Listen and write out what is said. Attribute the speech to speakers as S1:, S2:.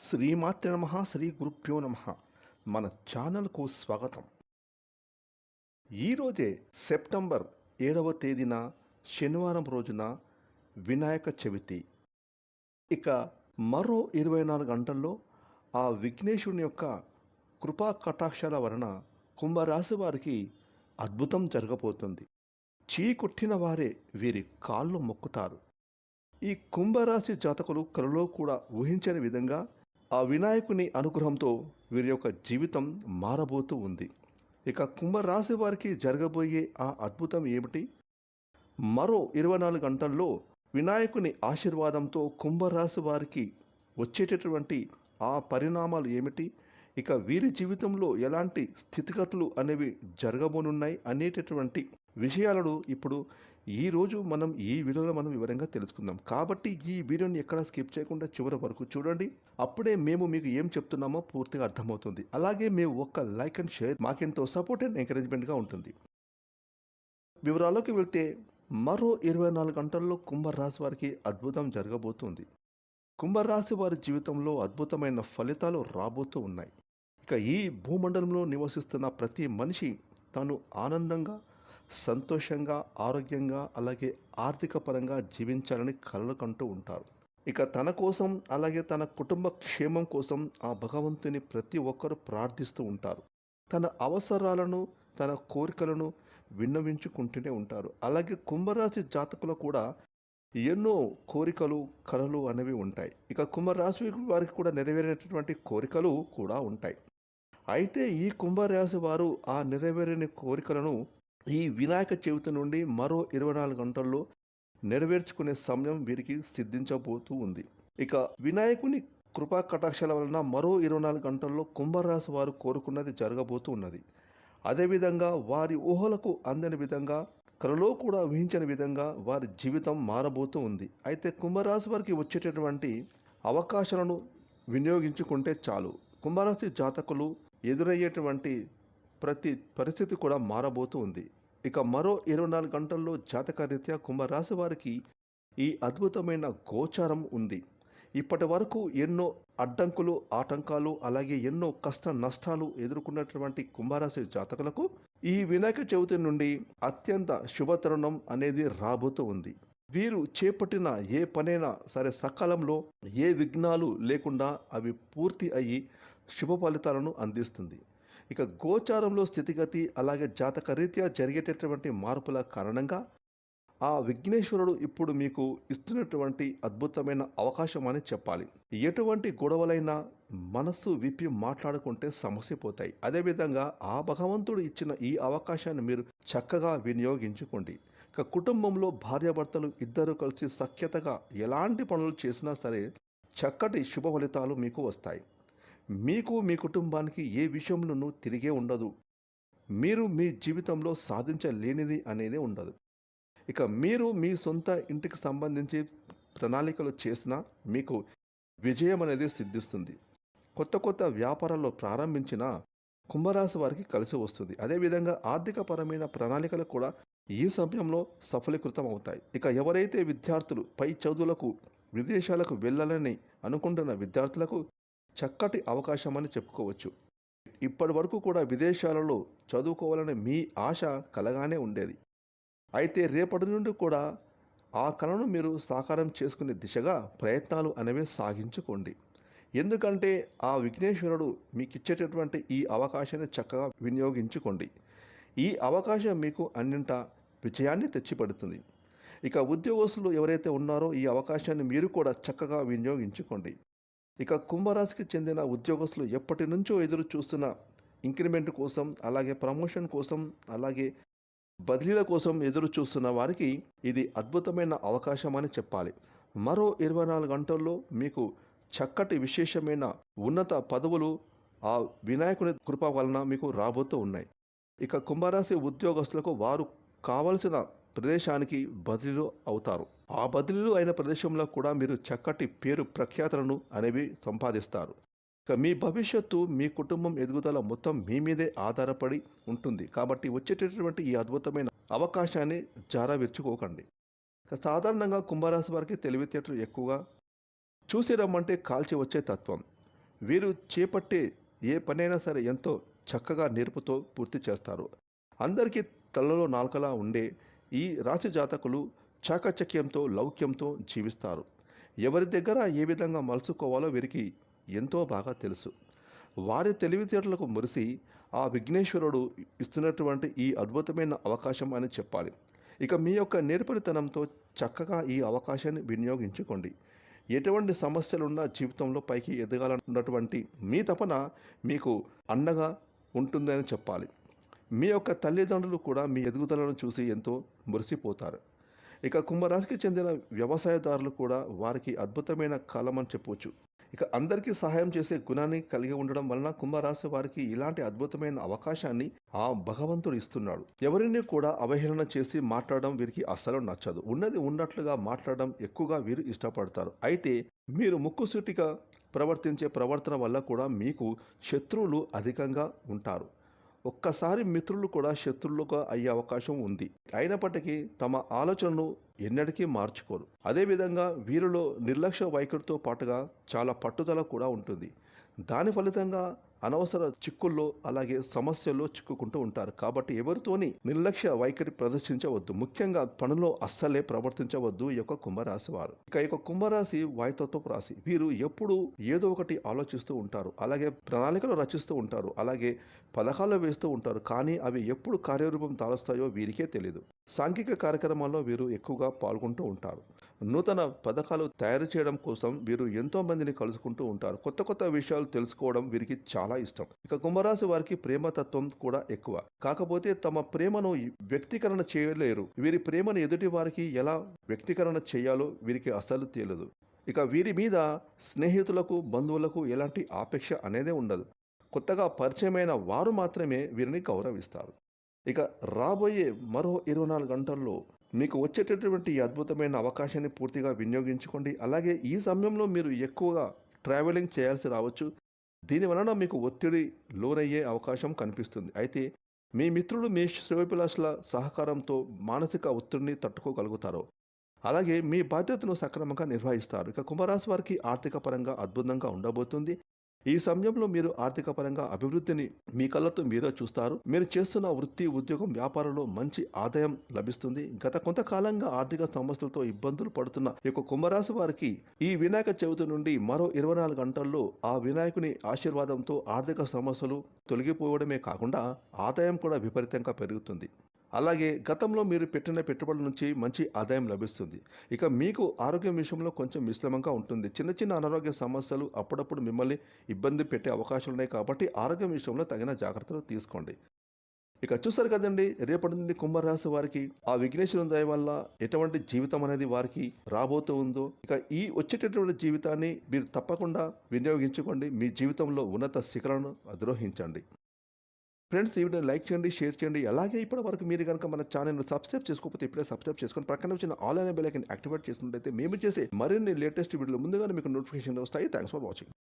S1: శ్రీమాత్రి నమ శ్రీ గురుభ్యో నమ. మన ఛానల్కు స్వాగతం. ఈరోజే సెప్టెంబర్ ఏడవ తేదీన శనివారం రోజున వినాయక చవితి. ఇక మరో ఇరవై నాలుగు గంటల్లో ఆ విఘ్నేశుని యొక్క కృపా కటాక్షాల వలన కుంభరాశి వారికి అద్భుతం జరగబోతుంది. చీకొట్టిన వారే వీరి కాళ్ళు మొక్కుతారు. ఈ కుంభరాశి జాతకులు కలలో కూడా ఊహించని విధంగా ఆ వినాయకుని అనుగ్రహంతో వీరి యొక్క జీవితం మారబోతూ ఉంది. ఇక కుంభరాశి వారికి జరగబోయే ఆ అద్భుతం ఏమిటి? మరో ఇరవై నాలుగు గంటల్లో వినాయకుని ఆశీర్వాదంతో కుంభరాశి వారికి వచ్చేటటువంటి ఆ పరిణామాలు ఏమిటి? ఇక వీరి జీవితంలో ఎలాంటి స్థితిగతులు అనేవి జరగబోనున్నాయి అనేటటువంటి విషయాలను ఇప్పుడు ఈరోజు మనం ఈ వీడియోలో మనం వివరంగా తెలుసుకుందాం. కాబట్టి ఈ వీడియోని ఎక్కడ స్కిప్ చేయకుండా చివరి వరకు చూడండి. అప్పుడే మేము మీకు ఏం చెప్తున్నామో పూర్తిగా అర్థమవుతుంది. అలాగే మేము ఒక్క లైక్ అండ్ షేర్ మాకెంతో సపోర్ట్ అండ్ ఎంకరేజ్మెంట్గా ఉంటుంది. వివరాల్లోకి వెళ్తే మరో ఇరవై నాలుగు గంటల్లో కుంభరాశి వారికి అద్భుతం జరగబోతుంది. కుంభరాశి వారి జీవితంలో అద్భుతమైన ఫలితాలు రాబోతూ ఉన్నాయి. ఇక ఈ భూమండలంలో నివసిస్తున్న ప్రతి మనిషి తను ఆనందంగా సంతోషంగా ఆరోగ్యంగా అలాగే ఆర్థిక పరంగా జీవించాలని కలలు కంటూ ఉంటారు. ఇక తన కోసం అలాగే తన కుటుంబ క్షేమం కోసం ఆ భగవంతుని ప్రతి ఒక్కరూ ప్రార్థిస్తూ ఉంటారు. తన అవసరాలను తన కోరికలను విన్నవించుకుంటూనే ఉంటారు. అలాగే కుంభరాశి జాతకులు కూడా ఎన్నో కోరికలు కలలు అనేవి ఉంటాయి. ఇక కుంభరాశి వారికి కూడా నెరవేరినటువంటి కోరికలు కూడా ఉంటాయి. అయితే ఈ కుంభరాశి వారు ఆ నెరవేరని కోరికలను ఈ వినాయక చవితి నుండి మరో ఇరవై నాలుగు గంటల్లో నెరవేర్చుకునే సమయం వీరికి సిద్ధించబోతూ ఉంది. ఇక వినాయకుని కృపా కటాక్షాల వలన మరో ఇరవై నాలుగు గంటల్లో కుంభరాశి వారు కోరుకున్నది జరగబోతూ ఉన్నది. అదేవిధంగా వారి ఊహలకు అందని విధంగా కలలో కూడా ఊహించని విధంగా వారి జీవితం మారబోతూ ఉంది. అయితే కుంభరాశి వారికి వచ్చేటటువంటి అవకాశాలను వినియోగించుకుంటే చాలు. కుంభరాశి జాతకులు ఎదురయ్యేటువంటి ప్రతి పరిస్థితి కూడా మారబోతూ ఉంది. ఇక మరో ఇరవై నాలుగు గంటల్లో జాతకరీత్యా కుంభరాశి వారికి ఈ అద్భుతమైన గోచారం ఉంది. ఇప్పటి వరకు ఎన్నో అడ్డంకులు ఆటంకాలు అలాగే ఎన్నో కష్ట నష్టాలు ఎదుర్కొన్నటువంటి కుంభరాశి జాతకులకు ఈ వినాయక చవితి నుండి అత్యంత శుభతరుణం అనేది రాబోతూ ఉంది. వీరు చేపట్టిన ఏ పనైనా సరే సకాలంలో ఏ విఘ్నాలు లేకుండా అవి పూర్తి అయ్యి శుభ ఫలితాలను అందిస్తుంది. ఇక గోచారంలో స్థితిగతి అలాగే జాతక రీత్యా జరిగేటటువంటి మార్పుల కారణంగా ఆ విఘ్నేశ్వరుడు ఇప్పుడు మీకు ఇస్తున్నటువంటి అద్భుతమైన అవకాశం అని చెప్పాలి. ఎటువంటి గొడవలైనా మనస్సు విప్పి మాట్లాడుకుంటే సమస్య పోతాయి. అదేవిధంగా ఆ భగవంతుడు ఇచ్చిన ఈ అవకాశాన్ని మీరు చక్కగా వినియోగించుకోండి. ఇక కుటుంబంలో భార్యాభర్తలు ఇద్దరు కలిసి సఖ్యతగా ఎలాంటి పనులు చేసినా సరే చక్కటి శుభ ఫలితాలు మీకు వస్తాయి. మీకు మీ కుటుంబానికి ఏ విషయంలోనూ తిరిగే ఉండదు. మీరు మీ జీవితంలో సాధించలేనిది అనేది ఉండదు. ఇక మీరు మీ సొంత ఇంటికి సంబంధించి ప్రణాళికలు చేసినా మీకు విజయం అనేది సిద్ధిస్తుంది. కొత్త కొత్త వ్యాపారాలు ప్రారంభించిన కుంభరాశి వారికి కలిసి వస్తుంది. అదేవిధంగా ఆర్థికపరమైన ప్రణాళికలు కూడా ఈ సమయంలో సఫలీకృతం అవుతాయి. ఇక ఎవరైతే విద్యార్థులు పై చదువులకు విదేశాలకు వెళ్ళాలని అనుకుంటున్న విద్యార్థులకు చక్కటి అవకాశం అని చెప్పుకోవచ్చు. ఇప్పటి వరకు కూడా విదేశాలలో చదువుకోవాలనే మీ ఆశ కలగానే ఉండేది. అయితే రేపటి నుండి కూడా ఆ కళను మీరు సాకారం చేసుకునే దిశగా ప్రయత్నాలు అనేవి సాగించుకోండి. ఎందుకంటే ఆ విఘ్నేశ్వరుడు మీకు ఇచ్చేటటువంటి ఈ అవకాశాన్ని చక్కగా వినియోగించుకోండి. ఈ అవకాశం మీకు అన్నింట విజయాన్ని తెచ్చిపెడుతుంది. ఇక ఉద్యోగస్తులు ఎవరైతే ఉన్నారో ఈ అవకాశాన్ని మీరు కూడా చక్కగా వినియోగించుకోండి. ఇక కుంభరాశికి చెందిన ఉద్యోగస్తులు ఎప్పటి నుంచో ఎదురు చూస్తున్న ఇంక్రిమెంట్ కోసం అలాగే ప్రమోషన్ కోసం అలాగే బదిలీల కోసం ఎదురు చూస్తున్న వారికి ఇది అద్భుతమైన అవకాశం అని చెప్పాలి. మరో ఇరవై నాలుగు గంటల్లో మీకు చక్కటి విశేషమైన ఉన్నత పదవులు ఆ వినాయకుని కృప వలన మీకు రాబోతూ ఉన్నాయి. ఇక కుంభరాశి ఉద్యోగస్తులకు వారు కావలసిన ప్రదేశానికి బదిలీలు అవుతారు. ఆ బదిలీలు అయిన ప్రదేశంలో కూడా మీరు చక్కటి పేరు ప్రఖ్యాతలను అనేవి సంపాదిస్తారు. ఇక మీ భవిష్యత్తు మీ కుటుంబం ఎదుగుదల మొత్తం మీ మీదే ఆధారపడి ఉంటుంది. కాబట్టి వచ్చేటటువంటి ఈ అద్భుతమైన అవకాశాన్ని జారవిర్చుకోకండి. ఇక సాధారణంగా కుంభరాశి వారికి తెలివితేటలు ఎక్కువగా చూసి రమ్మంటే కాల్చి వచ్చే తత్వం. వీరు చేపట్టే ఏ పనైనా సరే ఎంతో చక్కగా నేర్పుతో పూర్తి చేస్తారు. అందరికీ తలలో నాలుకలా ఉండే ఈ రాశి జాతకులు చాకచక్యంతో లౌక్యంతో జీవిస్తారు. ఎవరి దగ్గర ఏ విధంగా మలుసుకోవాలో వీరికి ఎంతో బాగా తెలుసు. వారి తెలివితేటలకు మురిసి ఆ విఘ్నేశ్వరుడు ఇస్తున్నటువంటి ఈ అద్భుతమైన అవకాశం అని చెప్పాలి. ఇక మీ యొక్క నేర్పరితనంతో చక్కగా ఈ అవకాశాన్ని వినియోగించుకోండి. ఎటువంటి సమస్యలున్నా జీవితంలో పైకి ఎదగాలన్నటువంటి మీ తపన మీకు అండగా ఉంటుందని చెప్పాలి. మీ యొక్క తల్లిదండ్రులు కూడా మీ ఎదుగుదలను చూసి ఎంతో మురిసిపోతారు. ఇక కుంభరాశికి చెందిన వ్యవసాయదారులు కూడా వారికి అద్భుతమైన కాలం అని చెప్పవచ్చు ఇక అందరికీ సహాయం చేసే గుణాన్ని కలిగి ఉండడం వలన కుంభరాశి వారికి ఇలాంటి అద్భుతమైన అవకాశాన్ని ఆ భగవంతుడు ఇస్తున్నాడు. ఎవరిని కూడా అవహేళన చేసి మాట్లాడడం వీరికి అస్సలు నచ్చదు. ఉన్నది ఉన్నట్లుగా మాట్లాడడం ఎక్కువగా వీరు ఇష్టపడతారు. అయితే మీరు ముక్కుసూటిగా ప్రవర్తించే ప్రవర్తన వల్ల కూడా మీకు శత్రువులు అధికంగా ఉంటారు. ఒక్కసారి మిత్రులు కూడా శత్రులుగా అయ్యే అవకాశం ఉంది. అయినప్పటికీ తమ ఆలోచనను ఎన్నటికీ మార్చుకోరు. అదేవిధంగా వీరిలో నిర్లక్ష్య వైఖరితో పాటుగా చాలా పట్టుదల కూడా ఉంటుంది. దాని ఫలితంగా అనవసర చిక్కుల్లో అలాగే సమస్యల్లో చిక్కుకుంటూ ఉంటారు. కాబట్టి ఎవరితోని నిర్లక్ష్య వైఖరి ప్రదర్శించవద్దు. ముఖ్యంగా పనులో అస్సలే ప్రవర్తించవద్దు ఈ యొక్క కుంభరాశి వారు. ఇక యొక్క కుంభరాశి వాయుతత్వపు రాశి. వీరు ఎప్పుడు ఏదో ఒకటి ఆలోచిస్తూ ఉంటారు. అలాగే ప్రణాళికలు రచిస్తూ ఉంటారు. అలాగే పథకాలు వేస్తూ ఉంటారు. కానీ అవి ఎప్పుడు కార్యరూపం దాలుస్తాయో వీరికే తెలియదు సాంఘిక కార్యక్రమాల్లో వీరు ఎక్కువగా పాల్గొంటూ ఉంటారు. నూతన పథకాలు తయారు చేయడం కోసం వీరు ఎంతో మందిని కలుసుకుంటూ ఉంటారు. కొత్త కొత్త విషయాలు తెలుసుకోవడం వీరికి చాలా ఇష్టం. ఇక కుంభరాశి వారికి ప్రేమతత్వం కూడా ఎక్కువ. కాకపోతే తమ ప్రేమను వ్యక్తీకరణ చేయలేరు. వీరి ప్రేమను ఎదుటి వారికి ఎలా వ్యక్తీకరణ చేయాలో వీరికి అస్సలు తెలియదు. ఇక వీరి మీద స్నేహితులకు బంధువులకు ఎలాంటి ఆపేక్ష అనేదే ఉండదు. కొత్తగా పరిచయమైన వారు మాత్రమే వీరిని గౌరవిస్తారు. ఇక రాబోయే మరో ఇరవై నాలుగు గంటల్లో మీకు వచ్చేటటువంటి ఈ అద్భుతమైన అవకాశాన్ని పూర్తిగా వినియోగించుకోండి. అలాగే ఈ సమయంలో మీరు ఎక్కువగా ట్రావెలింగ్ చేయాల్సి రావచ్చు. దీని వలన మీకు ఒత్తిడి లోనయ్యే అవకాశం కనిపిస్తుంది. అయితే మీ మిత్రులు మీ శ్రేయోభిలాషుల సహకారంతో మానసిక ఒత్తిడిని తట్టుకోగలుగుతారు. అలాగే మీ బాధ్యతను సక్రమంగా నిర్వహిస్తారు. ఇక కుంభరాశి వారికి ఆర్థిక పరంగా అద్భుతంగా ఉండబోతుంది. ఈ సమయంలో మీరు ఆర్థిక పరంగా అభివృద్ధిని మీ కళ్ళతో మీరే చూస్తారు. మీరు చేస్తున్న వృత్తి ఉద్యోగం వ్యాపారంలో మంచి ఆదాయం లభిస్తుంది. గత కొంతకాలంగా ఆర్థిక సమస్యలతో ఇబ్బందులు పడుతున్న ఈ యొక్క కుంభరాశి వారికి ఈ వినాయక చవితి నుండి మరో ఇరవై నాలుగు గంటల్లో ఆ వినాయకుని ఆశీర్వాదంతో ఆర్థిక సమస్యలు తొలగిపోవడమే కాకుండా ఆదాయం కూడా విపరీతంగా పెరుగుతుంది. అలాగే గతంలో మీరు పెట్టిన పెట్టుబడుల నుంచి మంచి ఆదాయం లభిస్తుంది. ఇక మీకు ఆరోగ్యం విషయంలో కొంచెం మిశ్రమంగా ఉంటుంది. చిన్న చిన్న అనారోగ్య సమస్యలు అప్పుడప్పుడు మిమ్మల్ని ఇబ్బంది పెట్టే అవకాశాలు ఉన్నాయి కాబట్టి ఆరోగ్యం విషయంలో తగిన జాగ్రత్తలు తీసుకోండి. ఇక చూసారు కదండి రేపటి నుండి కుంభరాశి వారికి ఆ విఘ్నేశ్వరుని దయ వల్ల ఎటువంటి జీవితం అనేది వారికి రాబోతూ ఉందో ఇక ఈ వచ్చేటటువంటి జీవితాన్ని మీరు తప్పకుండా వినియోగించుకోండి. మీ జీవితంలో ఉన్నత శిఖరాలను అధిరోహించండి. ఫ్రెండ్స్ ఈ వీడియోని లైక్ చేయండి షేర్ చేయండి. అలాగే ఇప్పటి వరకు మీరు కనుక మన ఛానల్ను సబ్స్క్రైబ్ చేసుకోకపోతే ఇప్పుడే సబ్స్క్రైబ్ చేసుకొని ప్రక్కన వచ్చిన ఆన్లైన్ బెల్ ఐకన్ యాక్టివేట్ చేసినట్లయితే మేము చేసే మరిన్ని లేటెస్ట్ వీడియోలు ముందుగానే మీకు నోటిఫికేషన్ వస్తాయి. Thanks for watching